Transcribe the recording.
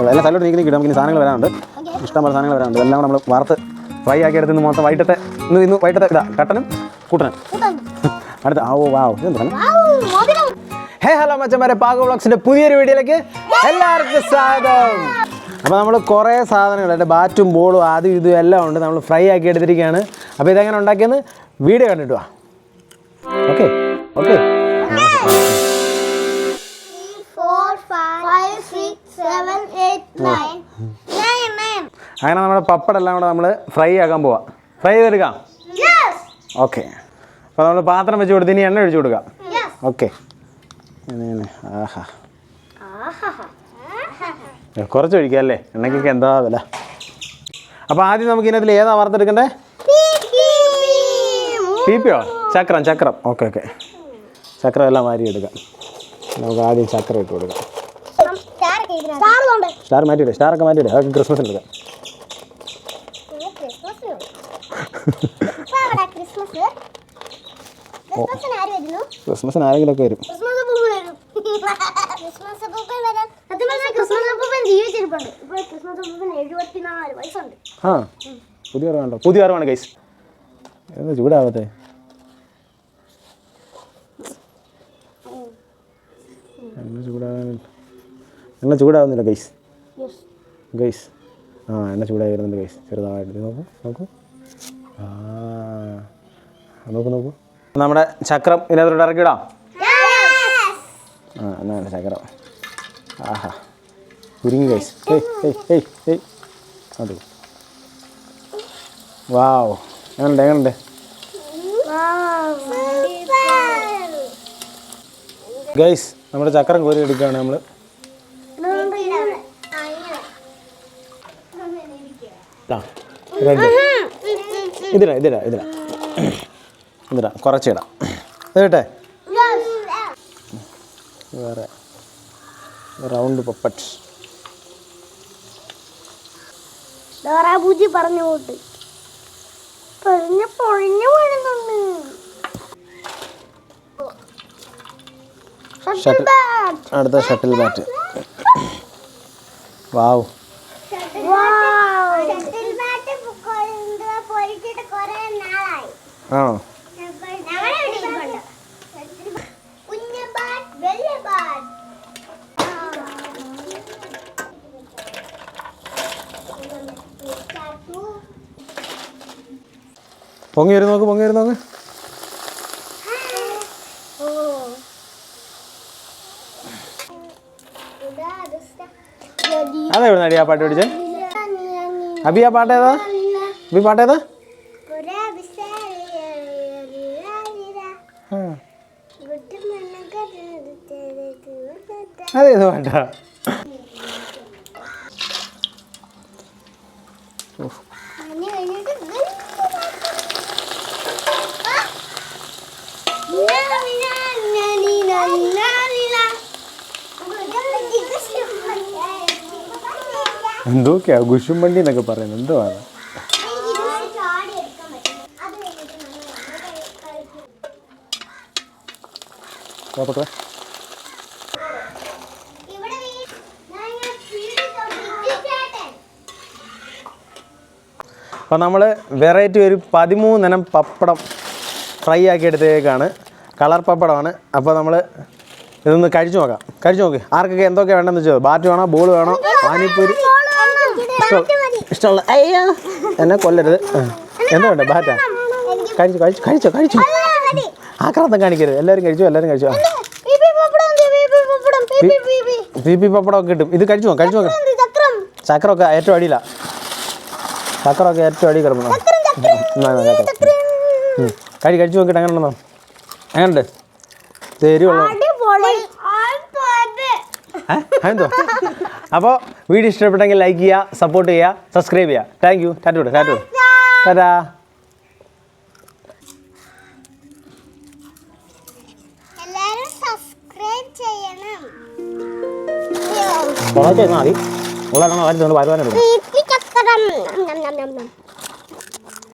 എല്ലാം സ്ഥലത്ത് നീക്കി നീക്കി നമുക്ക് സാധനങ്ങൾ വരാനുണ്ട്. ഇഷ്ടം പോലെ സാധനങ്ങൾ വരാനുണ്ട്. എല്ലാം നമ്മൾ വറുത്ത് ഫ്രൈ ആക്കി എടുത്ത് ഇന്ന് മൊത്തം വൈകിട്ടത്തെ ഇന്ന് ഇന്ന് വൈകിട്ടത്തെ ഇതാ കട്ടനും കൂട്ടനും. അടുത്ത ആ ഓ വാവ് ഇതെന്താണ് ഹേ ഹലോ മച്ചന്മാരെ പാക വ്ളോഗ്സിന്റെ പുതിയൊരു വീഡിയോയിലേക്ക് എല്ലാവർക്കും സ്വാഗതം. അപ്പോൾ നമ്മൾ കുറേ സാധനങ്ങൾ എന്റെ ബാറ്റും ബോളും അതും ഇതും എല്ലാം ഉണ്ട്. നമ്മൾ ഫ്രൈ ആക്കി എടുത്തിരിക്കുകയാണ്. അപ്പോൾ ഇതെങ്ങനെ ഉണ്ടാക്കിയെന്ന് വീഡിയോ കണ്ടിട്ട് വാ. ഓക്കെ ഓക്കെ അങ്ങനെ നമ്മുടെ പപ്പടെല്ലാം കൂടെ നമ്മൾ ഫ്രൈ ആക്കാൻ പോവാം. ഫ്രൈ ചെയ്തെടുക്കാം. ഓക്കെ അപ്പോൾ നമ്മൾ പാത്രം വെച്ച് കൊടുത്ത് ഇനി എണ്ണ ഒഴിച്ചു കൊടുക്കാം. ഓക്കെ ആഹാ. കുറച്ച് ഒഴിക്കാം അല്ലേ? എണ്ണയ്ക്കൊക്കെ എന്താ വില? അപ്പോൾ ആദ്യം നമുക്ക് ഇതിനകത്തിൽ ഏതാ വറുത്തെടുക്കണ്ടേ? പി പിയോ ചക്രം ചക്രം. ഓക്കെ ഓക്കെ ചക്രം എല്ലാം മാരി എടുക്കാം നമുക്ക് ആദ്യം ചക്രം ഇട്ട് കൊടുക്കാം. സ്റ്റാർ കൊണ്ട് സ്റ്റാർ ഒക്കെ. മാറ്റിയിടും അതൊക്കെ ക്രിസ്മസിന് എടുക്കാം ക്രിസ്മസിന് ക്രിസ്മസ് ഒക്കെ വരും. ക്രിസ്മസ് ക്രിസ്മസ് ക്രിസ്മസ് ക്രിസ്മസ് ആ പുതിയ അറിവാണല്ലോ. പുതിയ അറിവാണ് ഗൈസ് എന്താ ചൂടാവത്തെ എണ്ണ ചൂടാകാൻ എണ്ണ ചൂടാവുന്നില്ല ഗൈസ് ഗൈസ് ആ എണ്ണ ചൂടായി വരുന്നുണ്ട് ഗൈസ് ചെറുതായിട്ട് നോക്കൂ നോക്കൂ. ആ നോക്കൂ നോക്കൂ. നമ്മുടെ ചക്രം ഇതിനകത്തോട്ട് ഇറക്കിയിടാം. ആ എന്നാണ് ചക്രം. ആഹാ. കുരുങ്ങി ഗൈസ് ഏയ് ഏയ് ഏയ് ഏയ് അതെ. വാവ്. എങ്ങനുണ്ട് എങ്ങനുണ്ട്? ഗൈസ് നമ്മുടെ ചക്രം കോരി എടുക്കുകയാണ് നമ്മൾ റെഡ് ഇതിടാ ഇതിടാ ഇതിടാ ഇതിടാ കുറച്ചിടാം. ഇത് കേട്ടെ വേറെ റൗണ്ട് പപ്പറ്റ് ഡോറാബൂജി പറഞ്ഞു പോട്ട്. പൊഴിഞ്ഞ പൊഴിഞ്ഞു വീഴുന്നുണ്ട്. ഷട്ടിൽ അടുത്ത ഷട്ടിൽ ബാറ്റ് വാവ് ആണോ? പൊങ്ങി വരും നോക്ക് പൊങ്ങി വരും നോക്ക്. അതെ എവിടെ നടി ആ പാട്ട് പഠിച്ചേ അബി ആ പാട്ട് ഏതാ? അബി പാട്ട് അതേത് വേണ്ട. എന്തൊക്കെയാ ഗുഷുമണ്ടി എന്നൊക്കെ പറയുന്നത്. എന്തോ ആണ് നോക്കട്ടെ അപ്പോൾ നമ്മൾ വെറൈറ്റി ഒരു പതിമൂന്നിനം പപ്പടം ഫ്രൈ ആക്കി എടുത്തേക്കാണ് കളർ പപ്പടമാണ്. അപ്പോൾ നമ്മൾ ഇതൊന്ന് കഴിച്ചു നോക്കാം. കഴിച്ചു നോക്കി. ആർക്കൊക്കെ എന്തൊക്കെ വേണമെന്ന് വെച്ചോ? ബാറ്റ് വേണോ? ബോൾ വേണോ? പാനിപ്പൂരി? ഇഷ്ടമുള്ള അയ്യോ എന്നെ കൊല്ലരുത്. എന്താ വേണ്ട? ബാറ്റാ കഴിച്ചു കഴിച്ചു കഴിച്ചോ. കഴിച്ചു ആക്രാന്തം കാണിക്കരുത്. എല്ലാവരും കഴിച്ചു? എല്ലാവരും കഴിച്ചു? പി പപ്പടമൊക്കെ കിട്ടും. ഇത് കഴിച്ചു കഴിച്ചു നോക്കാം. ചക്രം ചക്രമൊക്കെ ഏറ്റവും അടിയില്ല ചക്രമൊക്കെ ഏറ്റവും അടി കിടക്കണം. കഴി കഴിച്ചു നോക്കിയിട്ട് എങ്ങനെ ഉണ്ടെന്നോ അങ്ങനെ ഏ? എന്തോ അപ്പോൾ വീഡിയോ ഇഷ്ടപ്പെട്ടെങ്കിൽ ലൈക്ക് ചെയ്യുക സപ്പോർട്ട് ചെയ്യുക സബ്സ്ക്രൈബ് ചെയ്യുക. താങ്ക് യു ടാറ്റു ടാറ്റു ടാറ്റാ കുറച്ച് മതി ഉള്ള വാരി തന്നെ വരുവാനെടുക്കും